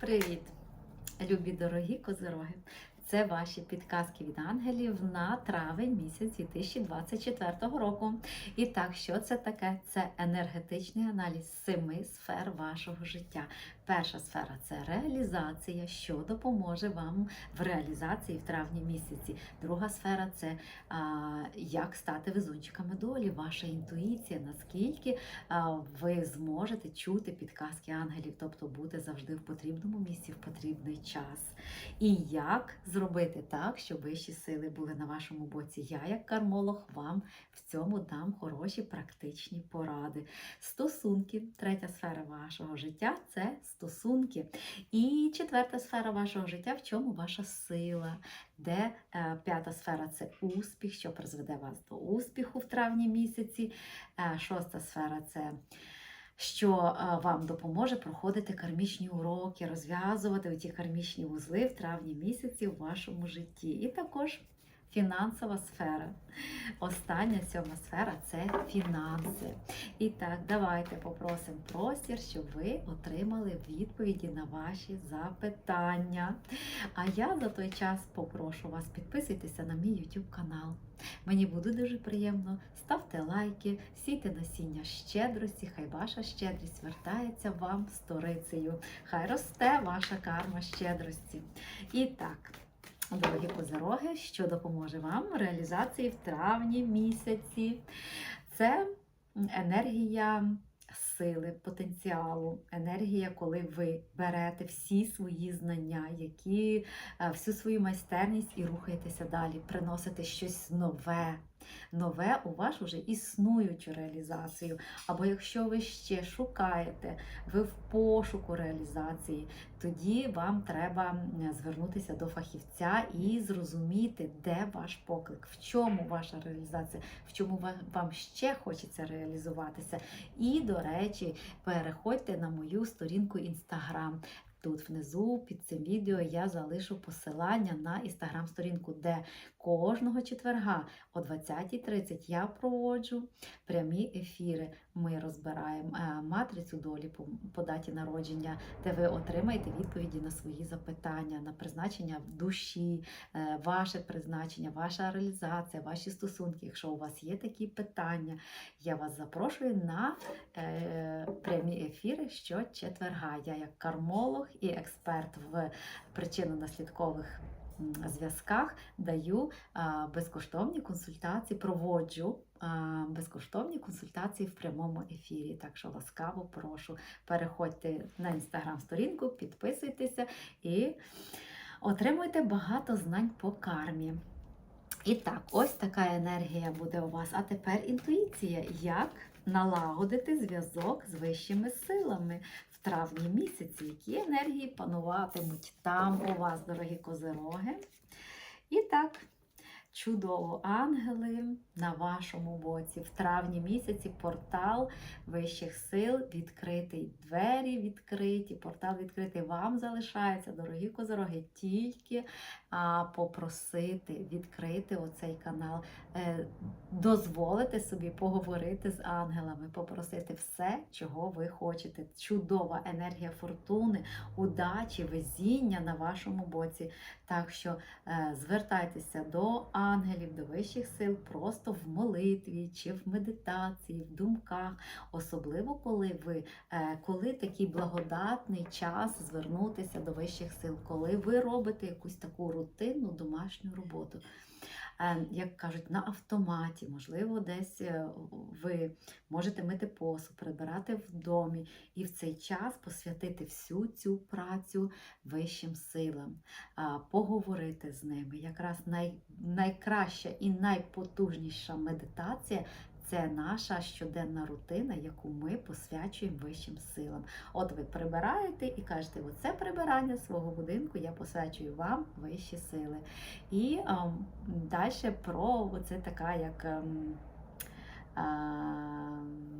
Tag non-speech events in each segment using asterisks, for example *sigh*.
Привіт, любі дорогі козироги! Це ваші підказки від ангелів на травень місяць 2024 року. І так, що це таке? Це енергетичний аналіз семи сфер вашого життя. Перша сфера це реалізація, що допоможе вам в реалізації в травні місяці. Друга сфера це а, як стати везунчиками долі, ваша інтуїція, наскільки а, ви зможете чути підказки ангелів, тобто бути завжди в потрібному місці в потрібний час. І як зробити так, щоб вищі сили були на вашому боці. Я, як кармолог, вам в цьому дам хороші практичні поради. Стосунки, третя сфера вашого життя це стосунки. І четверта сфера вашого життя, в чому ваша сила, де е, п'ята сфера це успіх, що призведе вас до успіху в травні місяці. Е, шоста сфера це що е, вам допоможе проходити кармічні уроки, розв'язувати ті кармічні вузли в травні місяці в вашому житті. І також фінансова сфера. Остання сьома сфера це фінанси. І так, давайте попросимо простір, щоб ви отримали відповіді на ваші запитання. А я за той час попрошу вас підписуйтеся на мій YouTube канал. Мені буде дуже приємно. Ставте лайки, сійте насіння щедрості, хай ваша щедрість вертається вам сторицею. Хай росте ваша карма щедрості. І так, дорогі козироги, що допоможе вам в реалізації в травні місяці. Це енергія сили, потенціалу, енергія, коли ви берете всі свої знання, які, е, всю свою майстерність і рухаєтеся далі, приносите щось нове. Нове у вашу вже існуючу реалізацію. Або якщо ви ще шукаєте, ви в пошуку реалізації, тоді вам треба звернутися до фахівця і зрозуміти, де ваш поклик, в чому ваша реалізація, в чому вам ще хочеться реалізуватися. І, до речі, переходьте на мою сторінку Інстаграм. Тут внизу під цим відео я залишу посилання на інстаграм-сторінку, де кожного четверга о 20.30 я проводжу прямі ефіри. Ми розбираємо е, матрицю долі по, даті народження, де ви отримаєте відповіді на свої запитання, на призначення душі, е, ваше призначення, ваша реалізація, ваші стосунки. Якщо у вас є такі питання, я вас запрошую на е, прямі ефіри щочетверга. Я як кармолог і експерт в причинно-наслідкових зв'язках даю безкоштовні консультації, проводжу безкоштовні консультації в прямому ефірі. Так що ласкаво прошу, переходьте на інстаграм-сторінку, підписуйтеся і отримуйте багато знань по кармі. І так, ось така енергія буде у вас. А тепер інтуїція. Як налагодити зв'язок з вищими силами травні місяці? Які енергії пануватимуть там у вас, дорогі козироги? І так, чудово, ангели на вашому боці. В травні місяці портал вищих сил відкритий. Двері відкриті, портал відкритий. Вам залишається, дорогі козироги, тільки а, попросити відкрити оцей канал, е, дозволити собі поговорити з ангелами, попросити все, чого ви хочете. Чудова енергія фортуни, удачі, везіння на вашому боці. Так що е, звертайтеся до ангелів, до вищих сил, просто в молитві чи в медитації, в думках, особливо коли ви, е, коли такий благодатний час звернутися до вищих сил, коли ви робите якусь таку рутинну домашню роботу. Е, Як кажуть, на автоматі, можливо, десь е, ви можете мити посуд, прибирати в домі і в цей час посвятити всю цю працю вищим силам, поговорити з ними. Якраз най, найкраща і найпотужніша медитація це наша щоденна рутина, яку ми посвячуємо вищим силам. От ви прибираєте і кажете, оце прибирання свого будинку я посвячую вам вищі сили. І ем, далі про це така як. ем, ем,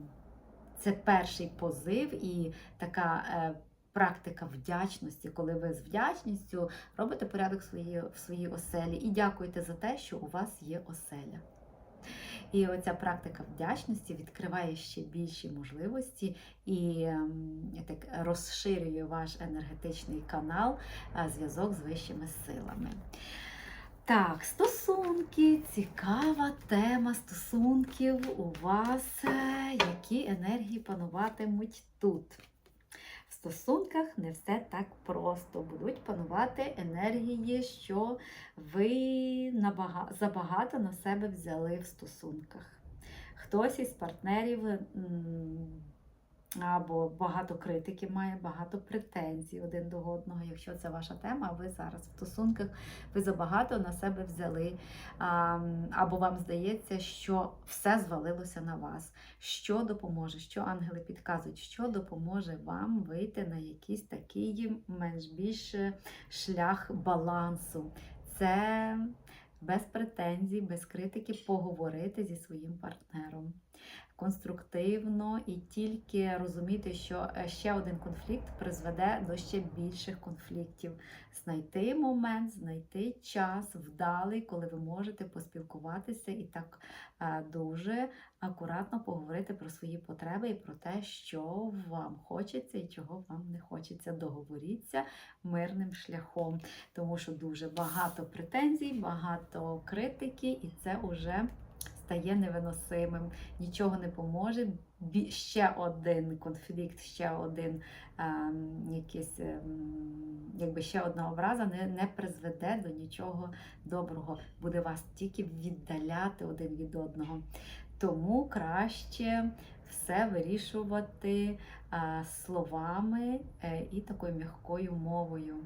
це перший позив і така е, практика вдячності, коли ви з вдячністю робите порядок в своїй, в своїй оселі і дякуєте за те, що у вас є оселя. І оця практика вдячності відкриває ще більші можливості і ем, так розширює ваш енергетичний канал, зв'язок з вищими силами. Так, стосунки, цікава тема стосунків у вас, е, які енергії пануватимуть тут. Стосунках не все так просто. Будуть панувати енергії, що ви забагато на себе взяли в стосунках. Хтось із партнерів або багато критики має, багато претензій один до одного. Якщо це ваша тема, ви зараз в стосунках, ви забагато на себе взяли, або вам здається, що все звалилося на вас. Що допоможе, що ангели підказують, що допоможе вам вийти на якийсь такий менш більше шлях балансу. Це без претензій, без критики поговорити зі своїм партнером конструктивно і тільки розуміти, що е, ще один конфлікт призведе до ще більших конфліктів. Знайти момент, знайти час вдалий, коли ви можете поспілкуватися і так е, дуже акуратно поговорити про свої потреби і про те, що вам хочеться і чого вам не хочеться. Договоріться мирним шляхом, тому що дуже багато претензій, багато критики, і це вже стає невиносимим, нічого не поможе. Ще один конфлікт, ще один ем, якийсь, ем, якби ще одна образа не, не призведе до нічого доброго, буде вас тільки віддаляти один від одного. Тому краще все вирішувати е, словами е, і такою м'якою мовою.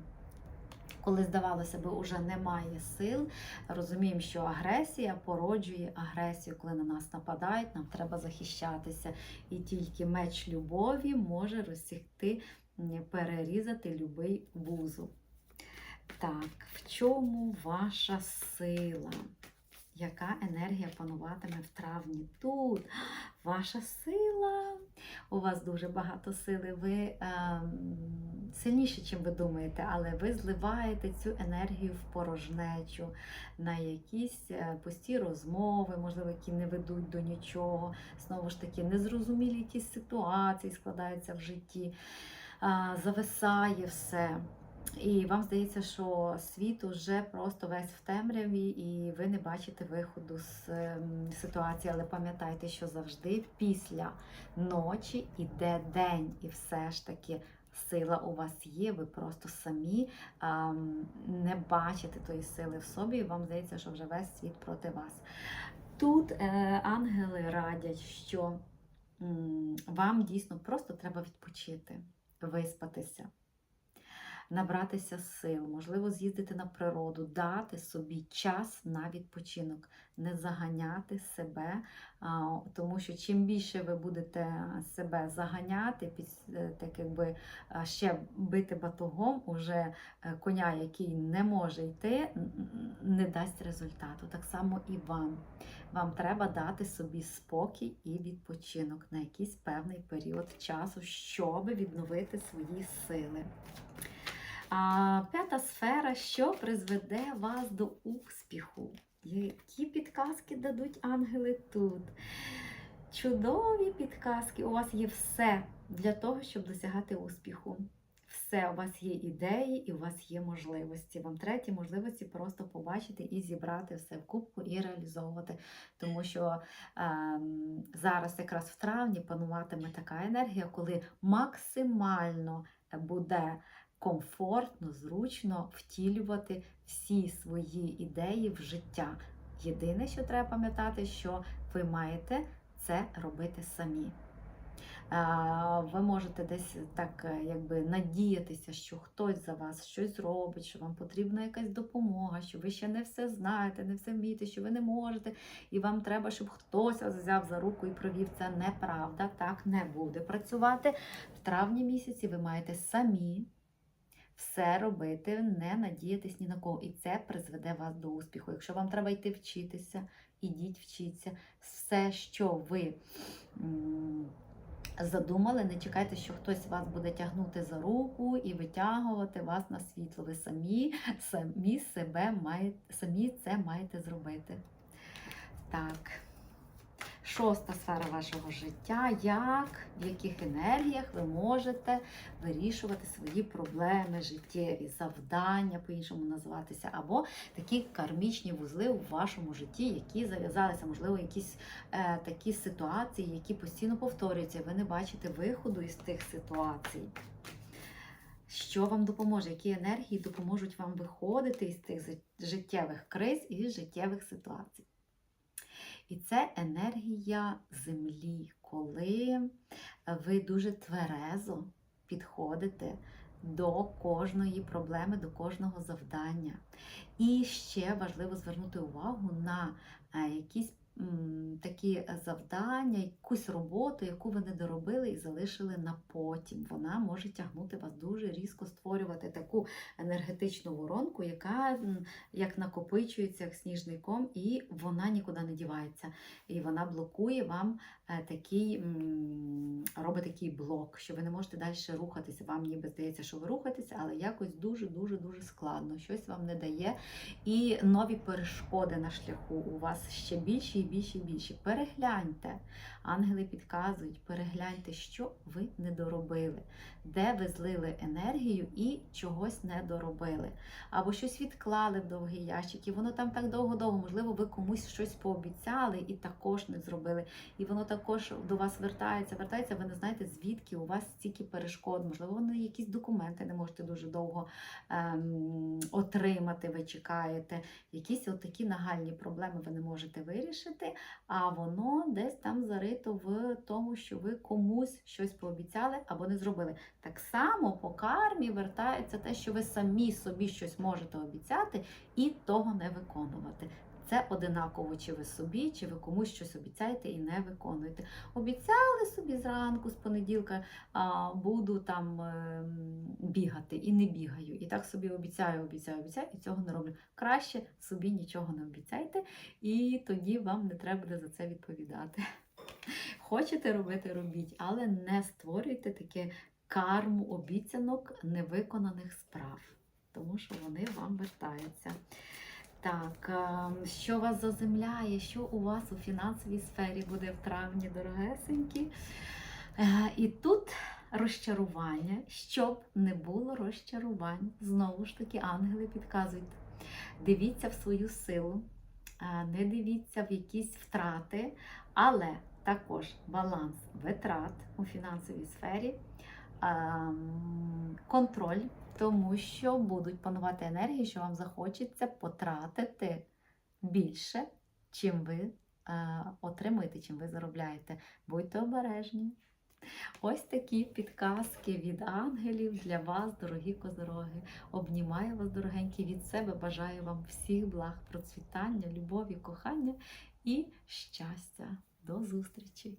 Коли здавалося би, уже немає сил, розуміємо, що агресія породжує агресію. Коли на нас нападають, нам треба захищатися. І тільки меч любові може розсікти, м, перерізати любий вузол. Так, в чому ваша сила? Яка енергія пануватиме в травні тут? Ваша сила. У вас дуже багато сили. Ви ем, сильніші, чим ви думаєте, але ви зливаєте цю енергію в порожнечу на якісь е, пусті розмови, можливо, які не ведуть до нічого. Знову ж таки, незрозумілі якісь ситуації складаються в житті, а, зависає все. І вам здається, що світ уже просто весь в темряві, і ви не бачите виходу з ем, ситуації. Але пам'ятайте, що завжди після ночі іде день, і все ж таки сила у вас є. Ви просто самі ем, не бачите тої сили в собі, і вам здається, що вже весь світ проти вас. Тут е, ангели радять, що м, вам дійсно просто треба відпочити, виспатися набратися сил, можливо, з'їздити на природу, дати собі час на відпочинок, не заганяти себе, тому що чим більше ви будете себе заганяти, е, так якби ще бити батогом, уже е, коня, який не може йти, не дасть результату. Так само і вам. Вам треба дати собі спокій і відпочинок на якийсь певний період часу, щоб відновити свої сили. А п'ята сфера, що призведе вас до успіху? Які підказки дадуть ангели тут? Чудові підказки. У вас є все для того, щоб досягати успіху. Все, у вас є ідеї і у вас є можливості. Вам треті можливості просто побачити і зібрати все в кубку і реалізовувати. Тому що ем, зараз, якраз в травні, пануватиме така енергія, коли максимально буде комфортно, зручно втілювати всі свої ідеї в життя. Єдине, що треба пам'ятати, що ви маєте це робити самі. Ви можете десь так е, якби надіятися, що хтось за вас щось зробить, що вам потрібна якась допомога, що ви ще не все знаєте, не все вмієте, що ви не можете, і вам треба, щоб хтось вас взяв за руку і провів. Це неправда, так не буде працювати. В травні місяці ви маєте самі все робити, не надіятись ні на кого. І це призведе вас до успіху. Якщо вам треба йти вчитися, ідіть вчіться. Все, що ви задумали, не чекайте, що хтось вас буде тягнути за руку і витягувати вас на світло. Ви самі, самі себе маєте, самі це маєте зробити. Так. Шоста сфера вашого життя, як в яких енергіях ви можете вирішувати свої проблеми, життєві завдання, по-іншому називатися, або такі кармічні вузли у вашому житті, які зав'язалися, можливо, якісь е, такі ситуації, які постійно повторюються. і Ви не бачите виходу із тих ситуацій. Що вам допоможе? Які енергії допоможуть вам виходити із зи- життєвих криз і життєвих ситуацій? І це енергія землі, коли ви дуже тверезо підходите до кожної проблеми, до кожного завдання. І ще важливо звернути увагу на е, якісь такі завдання, якусь роботу, яку ви не доробили і залишили на потім. Вона може тягнути вас дуже різко створювати таку енергетичну воронку, яка як накопичується як сніжний ком, і вона нікуди не дівається. І вона блокує вам е, такий, робить такий блок, що ви не можете далі рухатися. Вам ніби здається, що ви рухаєтеся, але якось дуже-дуже дуже складно. Щось вам не дає. І нові перешкоди на шляху у вас ще більші і більші і більші. Перегляньте. Ангели підказують, перегляньте, що ви не доробили, де ви злили енергію і чогось не доробили. Або щось відклали в довгий ящик, і воно там так довго-довго, можливо, ви комусь щось пообіцяли і також не зробили. І воно також до вас вертається, вертається, ви не знаєте, звідки у вас стільки перешкод. Можливо, вони якісь документи не можете дуже довго ем, отримати, ви чекаєте. Якісь от такі нагальні проблеми ви не можете вирішити, а воно десь там зарито в тому, що ви комусь щось пообіцяли або не зробили. Так само по кармі вертається те, що ви самі собі щось можете обіцяти і того не виконувати. Це одинаково, чи ви собі, чи ви комусь щось обіцяєте і не виконуєте. Обіцяли собі зранку, з понеділка а, буду там ем, бігати і не бігаю. І так собі обіцяю, обіцяю, обіцяю, і цього не роблю. Краще собі нічого не обіцяйте, і тоді вам не треба буде за це відповідати. *laughs* Хочете робити, робіть, але не створюйте таке карму обіцянок невиконаних справ, тому що вони вам вертаються. Так, ем, що вас заземляє, що у вас у фінансовій сфері буде в травні, дорогесенькі? Е, І тут розчарування, щоб не було розчарувань. Знову ж таки, ангели підказують. Дивіться в свою силу, е, не дивіться в якісь втрати, але також баланс витрат у фінансовій сфері, ем, контроль, тому що будуть панувати енергії, що вам захочеться потратити більше, чим ви е, отримуєте, чим ви заробляєте. Будьте обережні. Ось такі підказки від ангелів для вас, дорогі козороги. Обнімаю вас, дорогенькі, від себе. Бажаю вам всіх благ, процвітання, любові, кохання і щастя. До зустрічі!